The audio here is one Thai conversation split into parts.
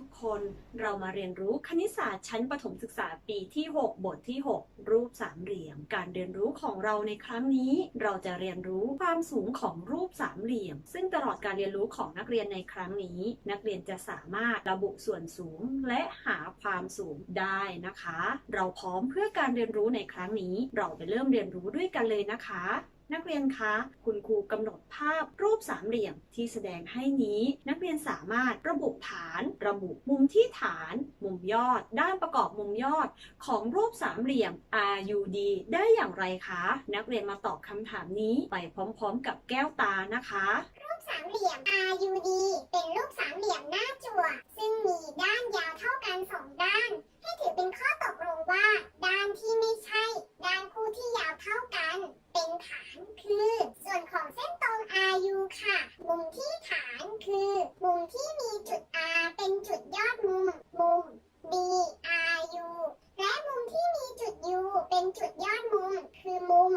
ทุกคนเรามาเรียนรู้คณิตศาสตร์ชั้นประถมศึกษาปีที่ 6 บทที่ 6 รูปสามเหลี่ยม การเรียนรู้ของเราในครั้งนี้ เราจะเรียนรู้ความสูงของรูปสามเหลี่ยม ซึ่งตลอดการเรียนรู้ของนักเรียนในครั้งนี้ นักเรียนจะสามารถระบุส่วนสูงและหาความสูงได้นะคะ เราพร้อมเพื่อการเรียนรู้ในครั้งนี้ เราไปเริ่มเรียนรู้ด้วยกันเลยนะคะนักเรียนคะ คุณครูกำหนดภาพรูปสามเหลี่ยมที่แสดงให้นี้ นักเรียนสามารถระบุฐาน ระบุมุมที่ฐาน มุมยอด ด้านประกอบมุมยอด ของรูปสามเหลี่ยม RUD ได้อย่างไรคะ นักเรียนมาตอบคำถามนี้ไปพร้อมๆ กับแก้วตานะคะ รูปสามเหลี่ยม RUD เป็นรูปสามเหลี่ยมหน้าจั่วซึ่งมีด้านยาวเท่ากันสองด้าน ให้ถือเป็นข้อตกลงว่า ด้านที่ไม่ใช่ ด้านคู่ที่ยาวเท่ากัน เป็นฐานคือ ส่วนของเส้นตรง RU ค่ะ มุมที่ฐานคือ มุมที่มีจุด R เป็นจุดยอดมุม มุม BRU และมุมที่มีจุด U เป็นจุดยอดมุม คือมุม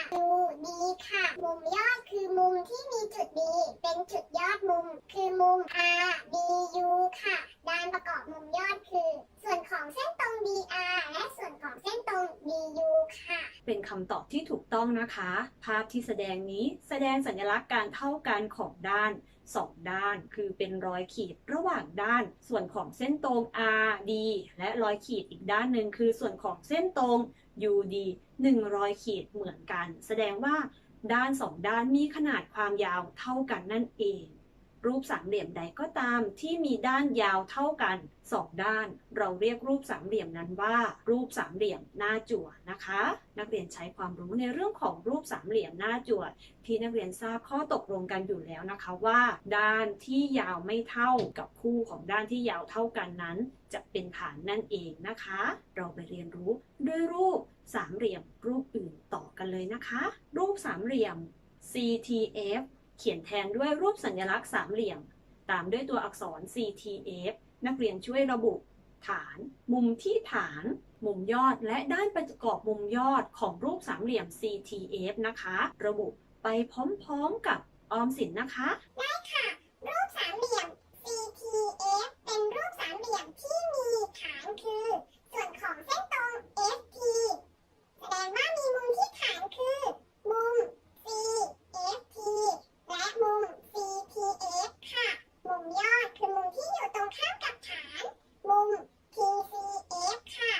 RUD ค่ะ มุมยอดคือมุมที่มีจุด D เป็นจุดยอดมุม คือมุม RDU ค่ะ ด้านประกอบมุมยอดคือ ส่วนของเส้นตรง DR และส่วนของเส้นตรง DU ค่ะ เป็นคำตอบที่ถูกต้องนะคะ ภาพที่แสดงนี้แสดงสัญลักษณ์การเท่ากันของด้านสองด้าน คือเป็นรอยขีดระหว่างด้าน ส่วนของเส้นตรง RD และรอยขีดอีกด้านหนึ่งคือส่วนของเส้นตรง UD หนึ่งรอยขีดเหมือนกัน แสดงว่าด้านสองด้านมีขนาดความยาวเท่ากันนั่นเอง รูปสามเหลี่ยมใดก็ตามที่มีด้านยาวเท่ากันสองด้าน เราเรียกรูปสามเหลี่ยมนั้นว่า รูปสามเหลี่ยมหน้าจั่วนะคะ นักเรียนใช้ความรู้ในเรื่องของรูปสามเหลี่ยมหน้าจั่วที่นักเรียนทราบข้อตกลงกันอยู่แล้วนะคะว่า ด้านที่ยาวไม่เท่ากับคู่ของด้านที่ยาวเท่ากันนั้น จะเป็นฐานนั่นเองนะคะ เราไปเรียนรู้ด้วยรูปสามเหลี่ยมรูปอื่นต่อกันเลยนะคะ รูปสามเหลี่ยม CTF เขียนแทนด้วยรูปสัญลักษณ์สามเหลี่ยม ตามด้วยตัวอักษร CTF นักเรียนช่วยระบุ ฐาน มุมที่ฐาน มุมยอดและด้านประกอบมุมยอดของรูปสามเหลี่ยม CTF นะคะ ระบุไปพร้อมๆกับออมสินนะคะ ได้ค่ะ รูปสามเหลี่ยม CTF เป็นรูปสามเหลี่ยมที่มีฐานคือ ส่วนของเส้นตรง FT แสดงว่ามีมุมที่ฐานคือ มุม CFT และมุม CTF ค่ะ มุมยอดคือมุมที่อยู่ตรงข้ามกับฐาน มุม TCF ค่ะ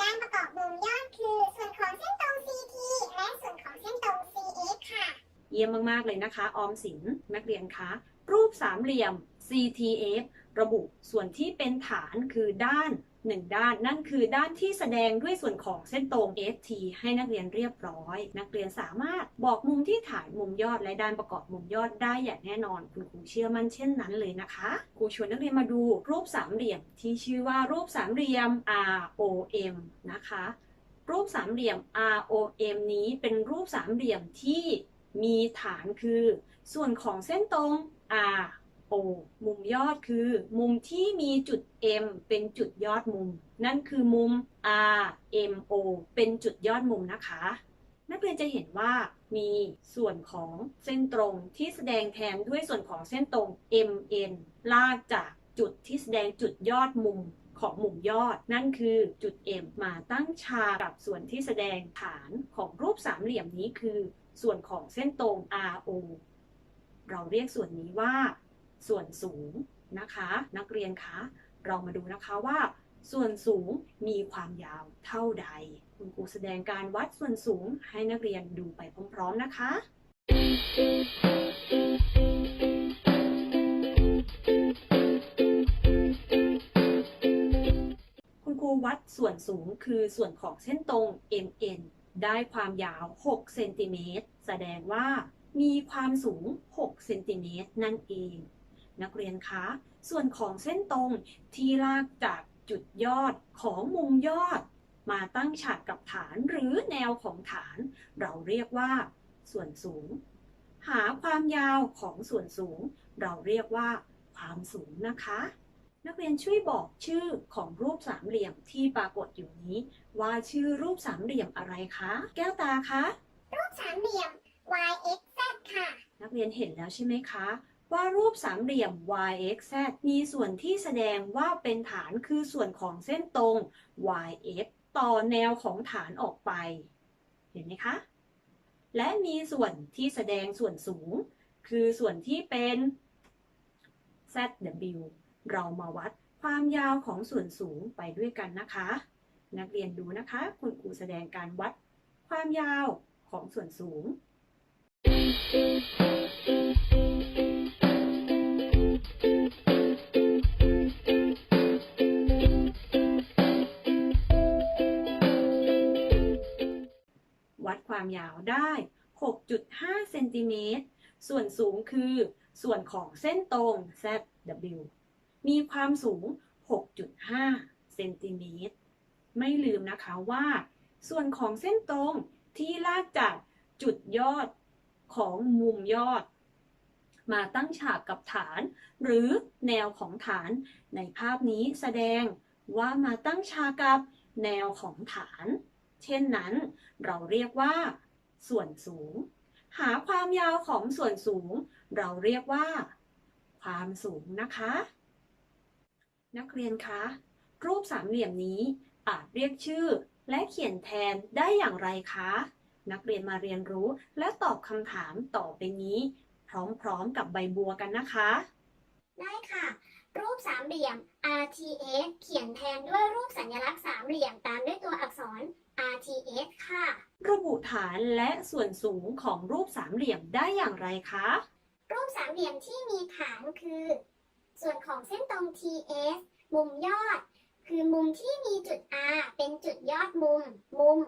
ด้านประกอบมุมยอดคือ ส่วนของเส้นตรง CT และส่วนของเส้นตรง CF ค่ะ เยี่ยมมากๆเลยนะคะ ออมสินนักเรียนคะรูปสามเหลี่ยม CTF ระบุส่วนที่เป็นฐานคือด้านหนึ่งด้านนั่นคือด้านที่แสดงด้วยส่วนของเส้นตรง FT ให้นักเรียนเรียบร้อย นักเรียนสามารถบอกมุมที่ฐานมุมยอดและด้านประกอบมุมยอดได้อย่างแน่นอน คุณครูเชื่อมั่นเช่นนั้นเลยนะคะครูชวนนักเรียนมาดูรูปสามเหลี่ยมที่ชื่อว่ารูปสามเหลี่ยม ROM นะคะ รูปสามเหลี่ยม ROM นี้เป็นรูปสามเหลี่ยมที่ มีฐานคือ ส่วนของเส้นตรง R O มุมยอดคือ มุมที่มีจุด M เป็นจุดยอดมุม นั่นคือมุม R M O เป็นจุดยอดมุมนะคะ นักเรียนจะเห็นว่ามีส่วนของเส้นตรงที่แสดงแทนด้วยส่วนของเส้นตรง M N ลากจากจุดที่แสดงจุดยอดมุมของมุมยอด นั่นคือจุด M มาตั้งฉากกับส่วนที่แสดงฐานของรูปสามเหลี่ยมนี้คือ ส่วนของเส้นตรง RO เราเรียกส่วนนี้ว่า ส่วนสูงนะคะ นักเรียนคะเรามาดูนะคะว่า ส่วนสูงมีความยาวเท่าใด คุณครูแสดงการวัดส่วนสูงให้นักเรียนดูไปพร้อมๆนะคะคุณครูวัดส่วนสูงคือส่วนของเส้นตรง MN ได้ความยาว 6 เซนติเมตร แสดงว่ามีความสูง 6 เซนติเมตรนั่นเอง นักเรียนคะ ส่วนของเส้นตรงที่ลากจากจุดยอดของมุมยอด มาตั้งฉากกับฐานหรือแนวของฐาน เราเรียกว่า ส่วนสูง หาความยาวของส่วนสูง เราเรียกว่า ความสูงนะคะ นักเรียนช่วยบอกชื่อของรูปสามเหลี่ยมที่ปรากฏอยู่นี้ ว่าชื่อรูปสามเหลี่ยมอะไรคะ แก้วตาคะ รูปสามเหลี่ยม YXZ ค่ะ นักเรียนเห็นแล้วใช่ไหมคะ ว่ารูปสามเหลี่ยม yxz มีส่วนที่แสดงว่าเป็นฐานคือส่วนของเส้นตรง yx ต่อแนวของฐานออกไป เห็นไหมคะ และมีส่วนที่แสดงส่วนสูง คือส่วนที่เป็น zw เรามาวัดความยาวของส่วนสูงไปด้วยกันนะคะ นักเรียนดูนะคะ คุณครูแสดงการวัดความยาวของส่วนสูง วัดความยาวได้ 6.5 เซนติเมตร ส่วนสูงคือส่วนของเส้นตรง ZW มีความสูง 6.5 เซนติเมตร ไม่ลืมนะคะว่า ส่วนของเส้นตรงที่ลากจากจุดยอดของมุมยอด มาตั้งฉากกับฐาน หรือแนวของฐาน ในภาพนี้แสดงว่ามาตั้งฉากกับแนวของฐาน เช่นนั้น เราเรียกว่า ส่วนสูง หาความยาวของส่วนสูง เราเรียกว่า ความสูงนะคะ นักเรียนคะ รูปสามเหลี่ยมนี้อาจเรียกชื่อและเขียนแทนได้อย่างไรคะ นักเรียนมาเรียนรู้และตอบคำถามต่อไปนี้ พร้อมๆกับใบบัวกันนะคะ ได้ค่ะ รูปสามเหลี่ยม RTS เขียนแทนด้วยรูปสัญลักษณ์สามเหลี่ยมตามด้วยตัวอักษร RTS ค่ะ ระบุฐานและส่วนสูงของรูปสามเหลี่ยมได้อย่างไรคะ รูปสามเหลี่ยมที่มีฐานคือ ส่วนของเส้นตรง TS มุมยอด คือมุมที่มีจุด R เป็นจุดยอดมุม มุม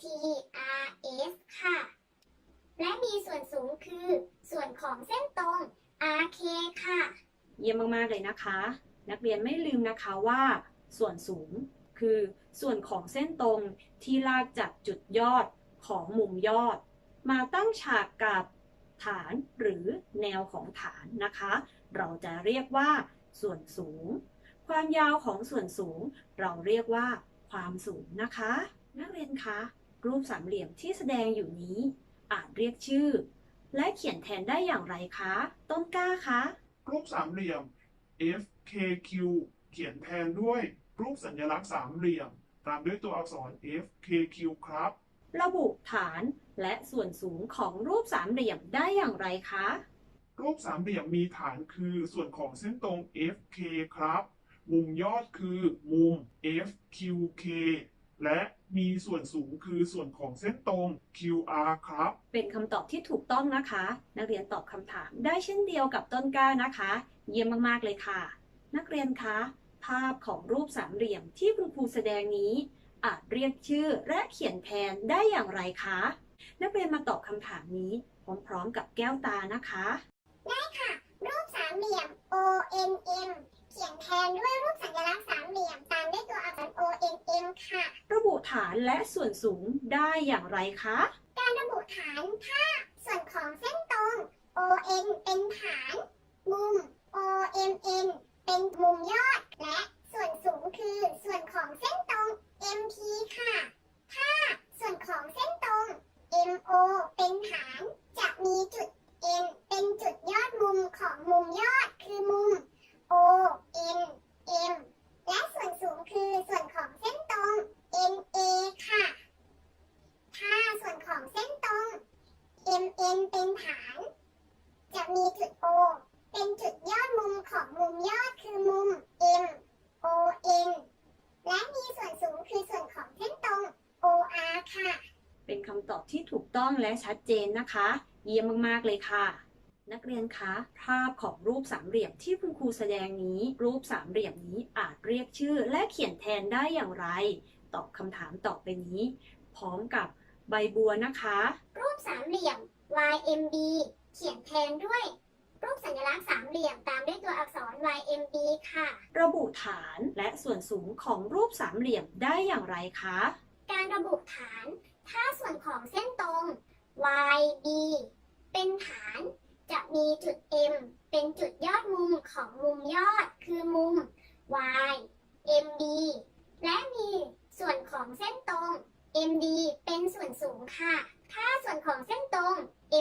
TRS ค่ะ และมีส่วนสูงคือ ส่วนของเส้นตรง RK ค่ะ เยี่ยมมาก ๆ เลยนะคะ นักเรียนไม่ลืมนะคะว่า ส่วนสูงคือส่วนของเส้นตรงที่ลากจากจุดยอดของมุมยอด มาตั้งฉากกับ ฐานหรือแนวของฐานนะคะ เราจะเรียกว่า ส่วนสูง ความยาวของส่วนสูง เราเรียกว่า ความสูงนะคะ นักเรียนคะรูปสามเหลี่ยมที่แสดงอยู่นี้อาจเรียกชื่อ และเขียนแทนได้อย่างไรคะ ต้นกล้าคะ รูปสามเหลี่ยม FKQ เขียนแทนด้วยรูปสัญลักษณ์สามเหลี่ยม ตามด้วยตัวอักษร FKQ ครับ ระบุฐาน และส่วนสูงของรูปสามเหลี่ยมได้อย่างไรคะ รูปสามเหลี่ยมมีฐานคือส่วนของเส้นตรง FK ครับ มุมยอดคือมุม FQK และมีส่วนสูงคือส่วนของเส้นตรง QR ครับ เป็นคำตอบที่ถูกต้องนะคะ นักเรียนตอบคำถามได้เช่นเดียวกับต้นกล้านะคะ เยี่ยมมากๆเลยค่ะ นักเรียนคะ ภาพของรูปสามเหลี่ยมที่คุณครูแสดงนี้ อาจเรียกชื่อและเขียนแทนได้อย่างไรคะ นักเรียนมาตอบคำถามนี้พร้อมๆกับแก้วตานะคะ ได้ค่ะ รูปสามเหลี่ยม ONM เขียนแทนด้วยรูปสัญลักษณ์สามเหลี่ยมตามด้วยตัวอักษร ONM ค่ะ ระบุฐานและส่วนสูงได้อย่างไรคะ การระบุฐานถ้าส่วนของเส้นตรง ON เป็นฐาน มุม OMN เป็นมุมยอด และส่วนสูงคือส่วนของเส้นตรง MT ค่ะ ถ้าส่วนของเส้นตรง MO เป็นฐาน จะมีจุด N เป็นจุดยอดมุมของมุมยอดคือมุม O N M และส่วนสูงคือส่วนของเส้นตรง NA ค่ะ ถ้าส่วนของเส้นตรง MN เป็นฐาน จะมีจุด O เป็นจุดยอดมุมของมุมยอดคือมุม M O N และมีส่วนสูงคือส่วนของเส้นตรง OR ค่ะ เป็นคำตอบที่ถูก ต้องและชัดเจนนะคะ เยี่ยมมากๆเลยค่ะ นักเรียนคะภาพของรูปสามเหลี่ยมที่คุณครูแสดงนี้ รูปสามเหลี่ยมนี้อาจเรียกชื่อและเขียนแทนได้อย่างไร ตอบคำถามต่อไปนี้ พร้อมกับใบบัวนะคะ รูปสามเหลี่ยม YMB เขียนแทนด้วย รูปสัญลักษณ์สามเหลี่ยมตามด้วยตัวอักษร YMB ค่ะ ระบุฐานและส่วนสูงของรูปสามเหลี่ยมได้อย่างไรคะ การระบุฐาน ถ้าส่วนของเส้นตรง YB เป็นฐานจะมีจุด M เป็นจุดยอดมุมของมุมยอดคือมุม Y MB และมีส่วนของเส้นตรง MD เป็นส่วนสูงค่ะ ถ้าส่วนของเส้นตรง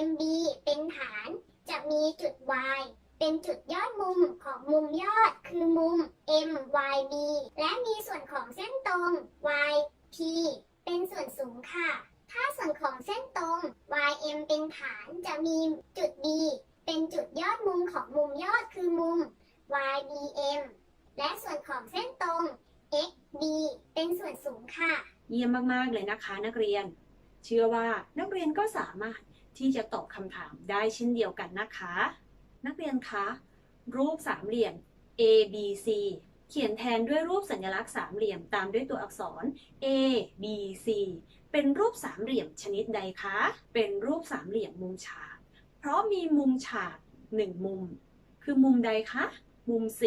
MB เป็นฐานจะมีจุด Y เป็นจุดยอดมุมของมุมยอดคือมุม MYB และมีส่วนของเส้นตรง YT เป็นส่วนสูงค่ะ ถ้าส่วนของเส้นตรง YM เป็นฐานจะมีจุด B เป็นจุดยอดมุมของมุมยอดคือมุม YBM และส่วนของเส้นตรง XB เป็นส่วนสูงค่ะ เยี่ยมมาก ๆ เลยนะคะนักเรียน เชื่อว่านักเรียนก็สามารถที่จะตอบคำถามได้เช่นเดียวกันนะคะ นักเรียนคะ รูปสามเหลี่ยม A B C เขียนแทนด้วยรูปสัญลักษณ์สามเหลี่ยมตามด้วยตัวอักษร A B C เป็นรูปสามเหลี่ยมชนิดใดคะ เป็นรูปสามเหลี่ยมมุมฉาก เพราะมีมุมฉากหนึ่งมุม คือมุมใดคะ มุม C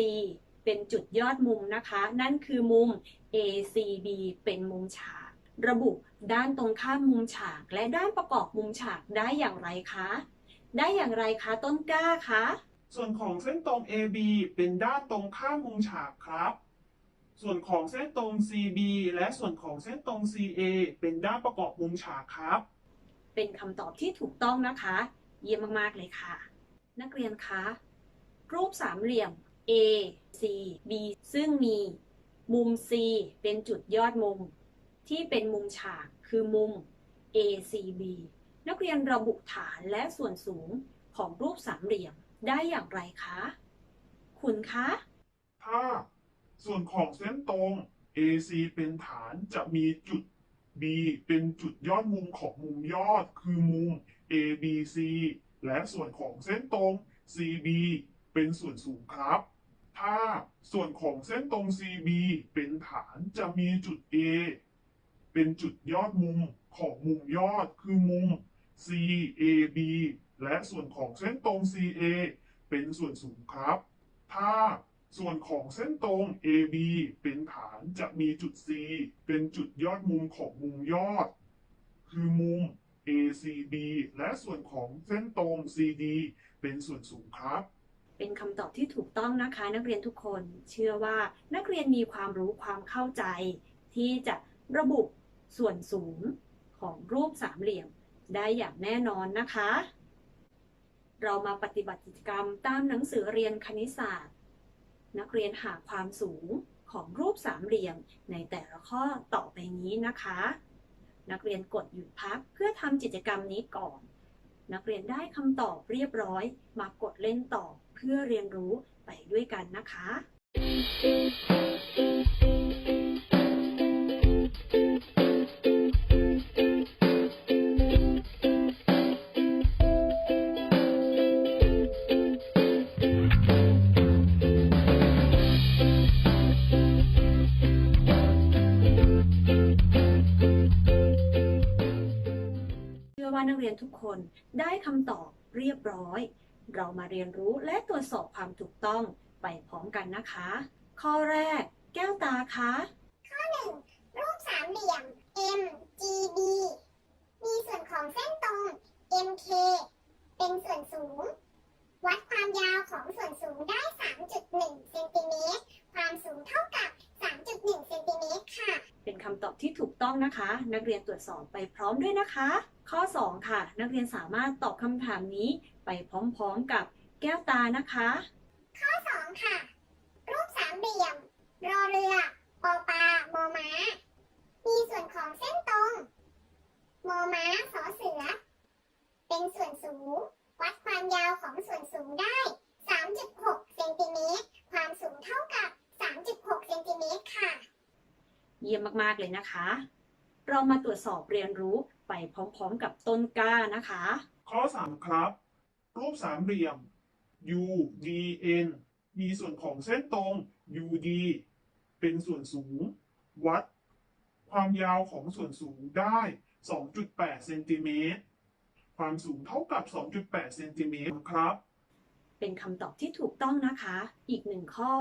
เป็นจุดยอดมุมนะคะ นั่นคือมุม ACB เป็นมุมฉาก ระบุด้านตรงข้ามมุมฉาก และด้านประกอบมุมฉากได้อย่างไรคะ ได้อย่างไรคะต้นกล้าคะ ส่วนของเส้นตรง AB เป็นด้านตรงข้ามมุมฉากครับ ส่วนของเส้นตรง CB และส่วนของเส้นตรง CA เป็นด้านประกอบมุมฉากครับ เป็นคำตอบที่ถูกต้องนะคะ เยี่ยมมากๆเลยค่ะ นักเรียนคะ รูปสามเหลี่ยม A C B ซึ่งมีมุม C เป็นจุดยอดมุม ที่เป็นมุมฉากคือมุม ACB นักเรียนระบุฐานและส่วนสูงของรูปสามเหลี่ยม ได้อย่างไรคะ คุณคะ ถ้า ส่วนของเส้นตรง AC เป็นฐานจะมีจุด B เป็นจุดยอดมุมของมุมยอด คือมุม ABC และส่วนของเส้นตรง CB เป็นส่วนสูงครับ ถ้าส่วนของเส้นตรง CB เป็นฐานจะมีจุด A เป็นจุดยอดมุมของมุมยอด คือมุม CAB และส่วนของเส้นตรง CA เป็นส่วนสูงครับ ถ้าส่วนของเส้นตรง AB เป็นฐานจะมีจุด C เป็นจุดยอดมุมของมุมยอด คือมุม ACB และส่วนของเส้นตรง CD เป็นส่วนสูงครับ เป็นคำตอบที่ถูกต้องนะคะนักเรียนทุกคน เชื่อว่านักเรียนมีความรู้ความเข้าใจ ที่จะระบุส่วนสูงของรูปสามเหลี่ยมได้อย่างแน่นอนนะคะ เรามาปฏิบัติกิจกรรมตามหนังสือเรียนคณิตศาสตร์ นักเรียนหาความสูงของรูปสามเหลี่ยมในแต่ละข้อต่อไปนี้นะคะ นักเรียนกดหยุดพักเพื่อทำกิจกรรมนี้ก่อน นักเรียนได้คำตอบเรียบร้อย มากดเล่นต่อเพื่อเรียนรู้ไปด้วยกันนะคะ นักเรียนทุกคนได้คำตอบเรียบร้อย เรามาเรียนรู้และตรวจสอบความถูกต้องไปพร้อมกันนะคะ ข้อแรก แก้วตาคะ ข้อหนึ่งรูปสามเหลี่ยม MGB มีส่วนของเส้นตรง MK เป็นส่วนสูง วัดความยาวของส่วนสูงได้ 3.1เซนติเมตร ความสูงเท่ากับ 3.1เซนติเมตรค่ะ เป็นคำตอบที่ถูกต้องนะคะ นักเรียนตรวจสอบไปพร้อมด้วยนะคะ ข้อ 2 ค่ะ นักเรียนสามารถตอบคำถามนี้ไปพร้อมๆกับแก้วตานะคะ ข้อ 2 ค่ะ รูปสามเหลี่ยม รอเรือ ปอปลามอม้า มีส่วนของเส้นตรงมอม้าสอเสือ เป็นส่วนสูง วัดความยาวของส่วนสูงได้ 3.6 เซนติเมตร ความสูงเท่ากับ 3.6เซนติเมตรค่ะ เยี่ยมมากๆเลยนะคะ เรามาตรวจสอบเรียนรู้ไปพร้อมๆกับต้นกล้านะคะ ข้อ 3 ครับ รูปสามเหลี่ยม UDN มีส่วนของเส้นตรง UD เป็นส่วนสูง วัด ความยาวของส่วนสูงได้ 2.8 เซนติเมตร ความสูงเท่ากับ 2.8 เซนติเมตรครับ เป็นคำตอบที่ถูกต้องนะคะ อีกหนึ่งข้อ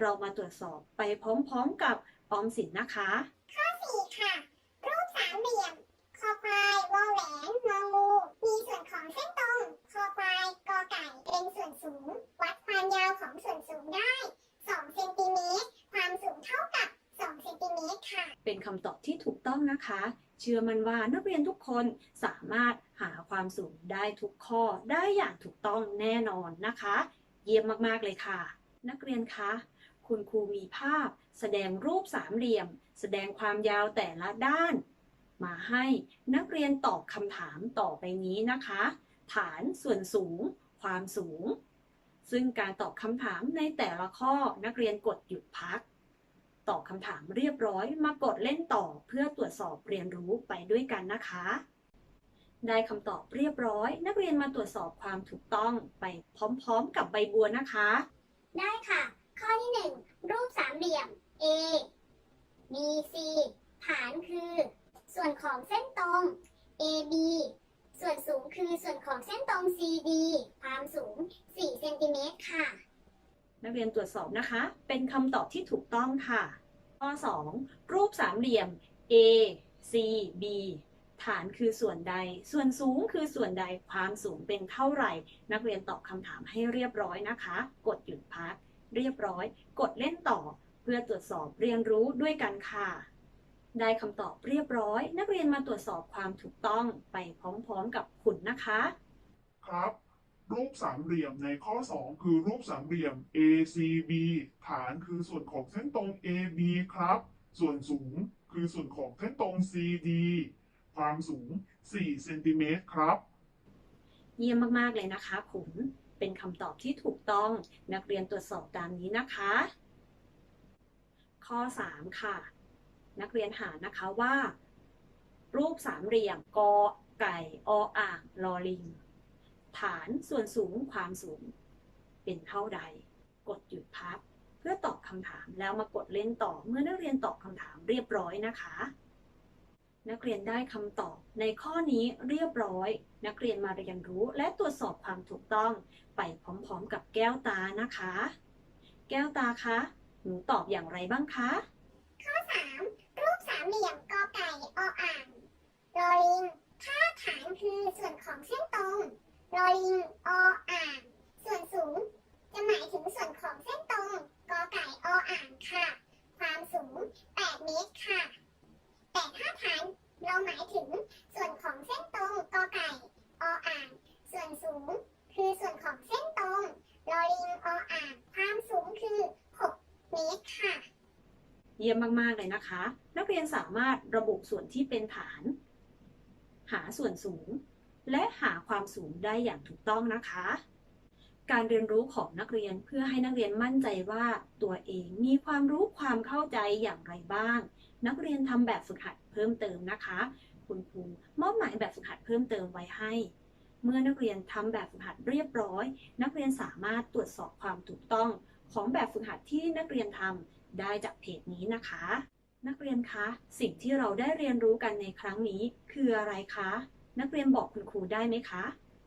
เรามาตรวจสอบไปพร้อมๆกับออมสินนะคะ ข้อ 4 ค่ะ รูปสามเหลี่ยม คอควายวอแหวนงองูมีส่วนของเส้นตรง คอควายกอไก่เป็นส่วนสูง วัดความยาวของส่วนสูงได้2เซนติเมตรความสูงเท่ากับ2เซนติเมตรค่ะ เป็นคำตอบที่ถูกต้องนะคะ เชื่อมันว่านักเรียนทุกคนสามารถหาความสูงได้ทุกข้อได้อย่างถูกต้องแน่นอนนะคะ เยี่ยมมากๆเลยค่ะ นักเรียนคะ คุณครูมีภาพ แสดงรูปสามเหลี่ยม แสดงความยาวแต่ละด้าน มาให้นักเรียนตอบคำถามต่อไปนี้นะคะ ฐานส่วนสูง ความสูง ซึ่งการตอบคำถามในแต่ละข้อนักเรียนกดหยุดพัก ตอบคำถามเรียบร้อยมากดเล่นต่อเพื่อตรวจสอบเรียนรู้ไปด้วยกันนะคะได้คำตอบเรียบร้อย นักเรียนมาตรวจสอบความถูกต้องไปพร้อมๆ กับใบบัวนะคะ ได้ค่ะ ข้อที่หนึ่งรูปสามเหลี่ยม A B C ฐานคือ ส่วนของเส้นตรง AB ส่วนสูงคือส่วนของเส้นตรง CD ความสูง 4 เซนติเมตรค่ะ นัก เรียนตรวจสอบนะคะ เป็นคำตอบที่ถูกต้องค่ะ ข้อ 2 รูปสามเหลี่ยม A C B ฐานคือส่วนใด ส่วนสูงคือส่วนใด ความสูงเป็นเท่าไหร่ นักเรียนตอบคำถามให้เรียบร้อยนะคะ กดหยุดพัก เรียบร้อย กดเล่นต่อ เพื่อตรวจสอบเรียนรู้ด้วยกันค่ะ ได้คำตอบเรียบร้อย นักเรียนมาตรวจสอบความถูกต้องไปพร้อมๆกับคุณนะคะ ครับ รูปสามเหลี่ยมในข้อ 2 คือรูปสามเหลี่ยม ACB ฐานคือส่วนของเส้นตรง AB ครับ ส่วนสูงคือส่วนของเส้นตรง CD ความสูง 4 เซนติเมตรครับ เยี่ยมมาก ๆ เลยนะคะขุนเป็นคำตอบที่ถูกต้องนักเรียนตรวจสอบตามนี้นะคะ ข้อ 3 ค่ะ นักเรียนหานะคะว่า รูปสามเหลี่ยมกอไก่ออ่างลอลิง ฐานส่วนสูงความสูง เป็นเท่าใด กดหยุดพัก เพื่อตอบคำถามแล้วมากดเล่นต่อเมื่อนักเรียนตอบคำถามเรียบร้อยนะคะ นักเรียนได้คำตอบในข้อนี้เรียบร้อย นักเรียนมาเรียนรู้และตรวจสอบความถูกต้องไปพร้อมๆ กับแก้วตานะคะ แก้วตาคะหนูตอบอย่างไรบ้างคะ ข้อ 3 รูปสามเหลี่ยมกอไก่ออ่างลอลิงค่าฐานคือส่วนของเส้นตรง ลอลิงออ่างส่วนสูง จะหมายถึงส่วนของเส้นตรงกอไก่ออ่างค่ะ ความสูง 8 เมตรค่ะ แต่ถ้าฐานเราหมายถึงส่วนของเส้นตรงกอไก่ออ่าง ส่วนสูง คือส่วนของเส้นตรงลอลิงออ่างความสูงคือ 6 เมตรค่ะ เยี่ยมมาก ๆ เลยนะคะ นักเรียนสามารถระบุส่วนที่เป็นฐาน หาส่วนสูง และหาความสูงได้อย่างถูกต้องนะคะ การเรียนรู้ของนักเรียนเพื่อให้นักเรียนมั่นใจว่าตัวเองมีความรู้ความเข้าใจอย่างไรบ้าง นักเรียนทำแบบฝึกหัดเพิ่มเติมนะคะ คุณครูมอบหมายแบบฝึกหัดเพิ่มเติมไว้ให้เมื่อนักเรียนทำแบบฝึกหัดเรียบร้อย นักเรียนสามารถตรวจสอบความถูกต้องของแบบฝึกหัดที่นักเรียนทำได้จากเพจนี้นะคะ นักเรียนคะ สิ่งที่เราได้เรียนรู้กันในครั้งนี้คืออะไรคะ นักเรียนบอกคุณครูได้ไหมคะ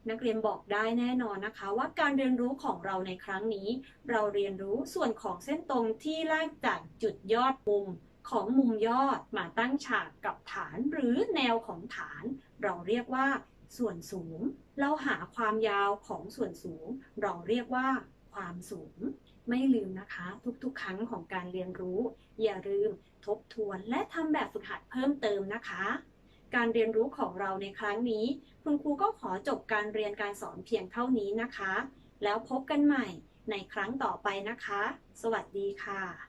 นักเรียนบอกได้แน่นอนนะคะ ว่าการเรียนรู้ของเราในครั้งนี้ เราเรียนรู้ส่วนของเส้นตรงที่ลากจากจุดยอดมุมของมุมยอดมาตั้งฉากกับฐานหรือแนวของฐาน เราเรียกว่า ส่วนสูง เราหาความยาวของส่วนสูง เราเรียกว่า ความสูง ไม่ลืมนะคะ ทุกๆ ครั้งของการเรียนรู้ อย่าลืมทบทวนและทำแบบฝึกหัดเพิ่มเติมนะคะ การเรียนรู้ของเราในครั้งนี้ คุณครูก็ขอจบการเรียนการสอนเพียงเท่านี้นะคะ แล้วพบกันใหม่ในครั้งต่อไปนะคะ สวัสดีค่ะ